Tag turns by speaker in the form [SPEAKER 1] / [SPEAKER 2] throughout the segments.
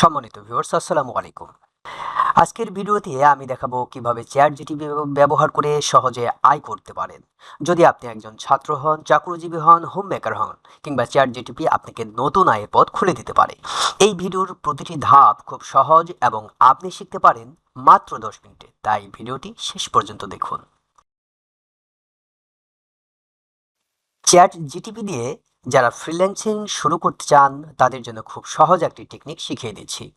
[SPEAKER 1] সম্মানিত ভিউয়ার্স আসসালামু আলাইকুম। আজকের ভিডিওতে আমি দেখাবো কীভাবে চ্যাট জিটি ব্যবহার করে সহজে আয় করতে পারেন। যদি আপনি একজন ছাত্র হন, চাকরিজীবী হন হোম মেকার হন, কিংবা চ্যাট জিটিপি আপনাকে নতুন আয়ের পথ খুলে দিতে পারে। এই ভিডিওর প্রতিটি ধাপ খুব সহজ এবং আপনি শিখতে পারেন মাত্র দশ মিনিটে। তাই ভিডিওটি শেষ পর্যন্ত দেখুন। চ্যাট জিটিপি দিয়ে যারা ফ্রিল্যান্সিং শুরু করতে চান, তাদের জন্য খুব সহজ একটি টেকনিক শিখিয়ে দিচ্ছি।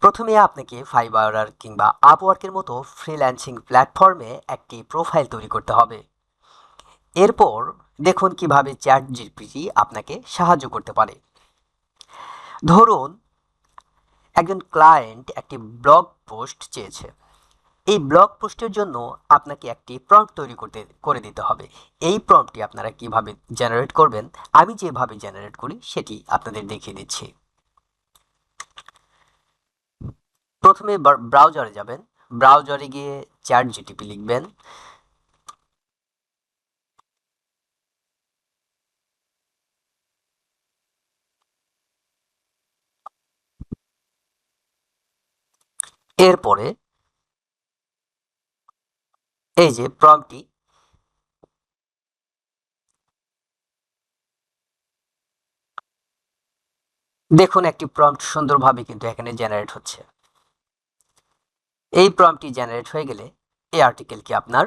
[SPEAKER 1] প্রথমে আপনাকে ফাইবার কিংবা আপওয়ার্কের মতো ফ্রিল্যান্সিং প্ল্যাটফর্মে একটি প্রোফাইল তৈরি করতে হবে। এরপর দেখুন কীভাবে চ্যাট জিপিটি আপনাকে সাহায্য করতে পারে। ধরুন, একজন ক্লায়েন্ট একটি ব্লগ পোস্ট চেয়েছে। এই ব্লগ পোস্টের জন্য আপনাকে একটি প্রম্পট তৈরি করতে, করে দিতে হবে। এই প্রম্পটটি আপনারা কীভাবে জেনারেট করবেন, আমি যেভাবে জেনারেট করি সেটি আপনাদের দেখিয়ে দিচ্ছি। প্রথমে ব্রাউজারে যাবেন। ব্রাউজারে গিয়ে চ্যাট জিটিপি লিখবেন। এরপরে এই যে প্রম্পটটি দেখুন একটি প্রম্পট সুন্দরভাবে কিন্তু এখানে জেনারেট হচ্ছে। এই প্রম্পটি জেনারেট হয়ে গেলে এই আর্টিকেলকে আপনার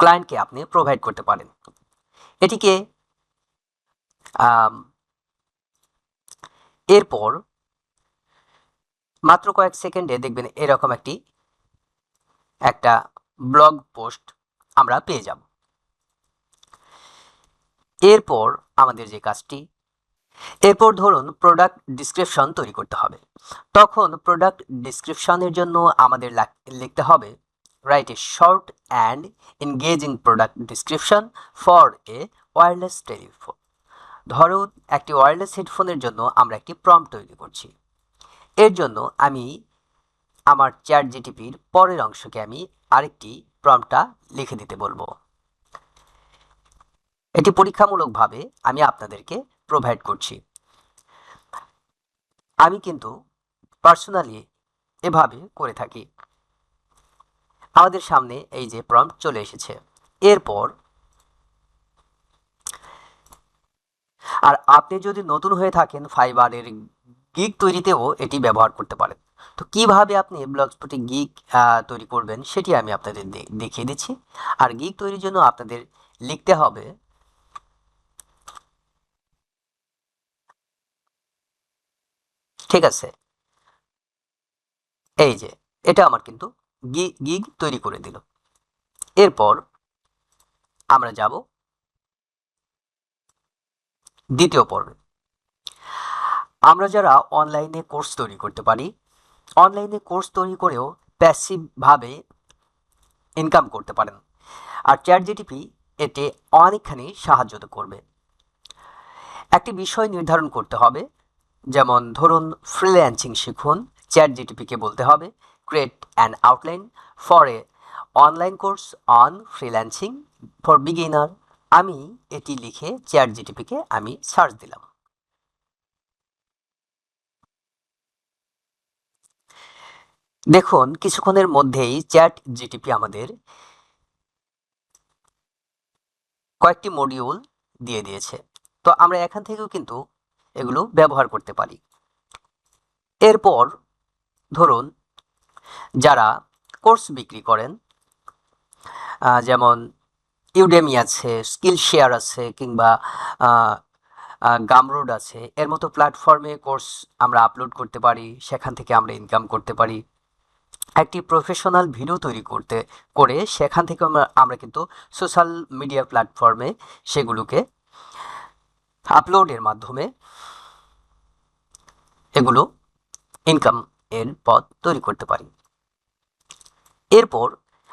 [SPEAKER 1] ক্লায়েন্টকে আপনি প্রোভাইড করতে পারেন। এটিকে এরপর মাত্র কয়েক সেকেন্ডে দেখবেন এরকম একটি, একটা ব্লগ পোস্ট আমরা পেয়ে যাব। এরপর আমাদের যে কাজটি, এরপর ধরুন প্রোডাক্ট ডিসক্রিপশন তৈরি করতে হবে। তখন প্রোডাক্ট ডিসক্রিপশনের জন্য আমাদের লিখতে হবে write a short and engaging product description for a wireless telephone ধরুন একটি ওয়্যারলেস হেডফোনের জন্য আমরা একটি প্রম্পট তৈরি করছি। এর জন্য আমি আমার চ্যাট জিটিপির পরের অংশকে আমি আরেকটি প্রম্পটটা লিখে দিতে বলব। এটি পরীক্ষামূলকভাবে আমি আপনাদেরকে প্রোভাইড করছি। আমি কিন্তু পার্সোনালি এভাবে করে থাকি। আমাদের সামনে এই যে প্রম্পট চলে এসেছে। এরপর আর আপনি যদি নতুন হয়ে থাকেন ফাইবারের গিগ তৈরিতেও এটি ব্যবহার করতে পারেন। তো কীভাবে আপনি ব্লগস্পটে গিগ তৈরি করবেন সেটি আমি আপনাদের দেখিয়ে দিচ্ছি। আর গিগ তৈরির জন্য আপনাদের লিখতে হবে ঠিক আছে। এই যে, এটা আমার কিন্তু গিগ তৈরি করে দিল। এরপর আমরা যাব দ্বিতীয় পর্বে। আমরা যারা অনলাইনে কোর্স তৈরি করতে পারি অনলাইনে কোর্স তৈরি করেও প্যাসিভভাবে ইনকাম করতে পারেন। আর চ্যাট জিটিপি এতে অনেকখানি সাহায্য করবে। একটি বিষয় নির্ধারণ করতে হবে, যেমন ধরুন ফ্রিল্যান্সিং শিখুন চ্যাট জিটিপিকে বলতে হবে create an outline for a online course on freelancing for beginner আমি এটি লিখে চ্যাট জিটিপিকে আমি সার্চ দিলাম। দেখুন, কিছুক্ষণের মধ্যেই চ্যাট জিটিপি আমাদের কয়েকটি মডিউল দিয়ে দিয়েছে। তো আমরা এখান থেকেও কিন্তু এগুলো ব্যবহার করতে পারি। এরপর ধরুন, যারা কোর্স বিক্রি করেন যেমন ইউডেমি আছে স্কিল শেয়ার আছে, কিংবা গামরোড আছে, এর মতো প্ল্যাটফর্মে কোর্স আমরা আপলোড করতে পারি, সেখান থেকে আমরা ইনকাম করতে পারি। একটি প্রফেশনাল ভিডিও তৈরি করতে, করে সেখান থেকে আমরা আমরা কিন্তু সোশ্যাল মিডিয়া প্ল্যাটফর্মে সেগুলোকে আপলোডের মাধ্যমে এগুলো ইনকাম এর পথ তৈরি করতে পারি। এরপর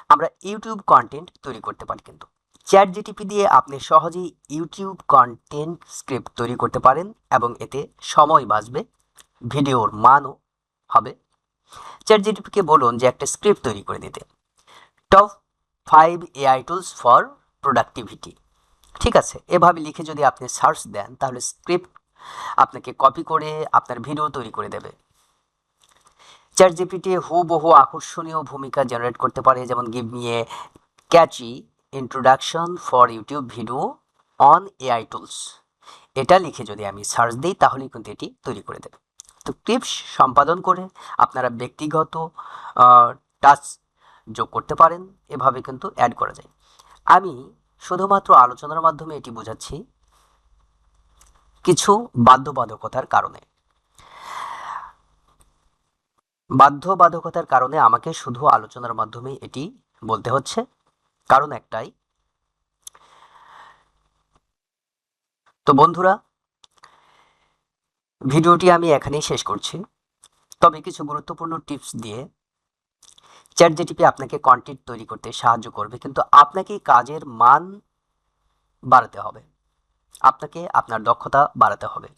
[SPEAKER 1] আমরা ইউটিউব কন্টেন্ট তৈরি করতে পারি কিন্তু। চ্যাট জিটিপি দিয়ে আপনি সহজেই ইউটিউব কন্টেন্ট স্ক্রিপ্ট তৈরি করতে পারেন এবং এতে সময় বাঁচবে ভিডিওর মানও হবে। চ্যাট জিটিপিকে বলুন যে একটা স্ক্রিপ্ট তৈরি করে দিতে। Top five AI tools for productivity ঠিক আছে, এভাবে লিখে যদি আপনি সার্চ দেন, তাহলে স্ক্রিপ্ট আপনাকে কপি করে আপনার ভিডিও তৈরি করে দেবে। চ্যাট জিপিটি হুবহু আকর্ষণীয় ভূমিকা জেনারেট করতে পারে, যেমন give me a catchy introduction for YouTube video on AI tools এটা লিখে যদি আমি সার্চ দিই, তাহলেই কিন্তু এটি তৈরি করে দেবে। তো টিপস সম্পাদন করে আপনারা ব্যক্তিগত টাচ যোগ করতে পারেন, এভাবে কিন্তু অ্যাড করা যায়। আমি শুধুমাত্র আলোচনার মাধ্যমে এটি বোঝাচ্ছি কিছু বাধ্যবাধকতার কারণে। বাধ্যবাধকতার কারণে আমাকে শুধু আলোচনার মাধ্যমে এটি বলতে হচ্ছে। কারণ একটাই, তো বন্ধুরা ভিডিওটি আমি এখানেই শেষ করছি। তবে কিছু গুরুত্বপূর্ণ টিপস দিয়ে চ্যাট জিটিপি আপনাকে কন্টেন্ট তৈরি করতে সাহায্য করবে, কিন্তু আপনাকে কাজের মান বাড়াতে হবে। আপনাকে আপনার দক্ষতা বাড়াতে হবে।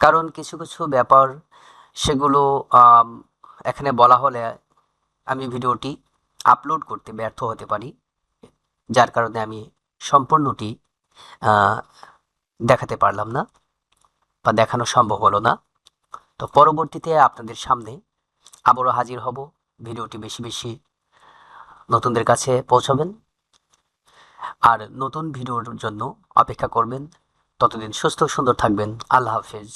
[SPEAKER 1] কারণ কিছু কিছু ব্যাপার সেগুলো এখানে বলা হলে আমি ভিডিওটি আপলোড করতে ব্যর্থ হতে পারি, যার কারণে আমি সম্পূর্ণটি দেখাতে পারলাম না বা দেখানো সম্ভব হলো না। তো পরবর্তীতে আপনাদের সামনে আবারও হাজির হব। ভিডিওটি বেশি বেশি নতুনদের কাছে পৌঁছাবেন। আর নতুন ভিডিওর জন্য অপেক্ষা করবেন। ততদিন সুস্থ সুন্দর থাকবেন। আল্লাহ হাফেজ।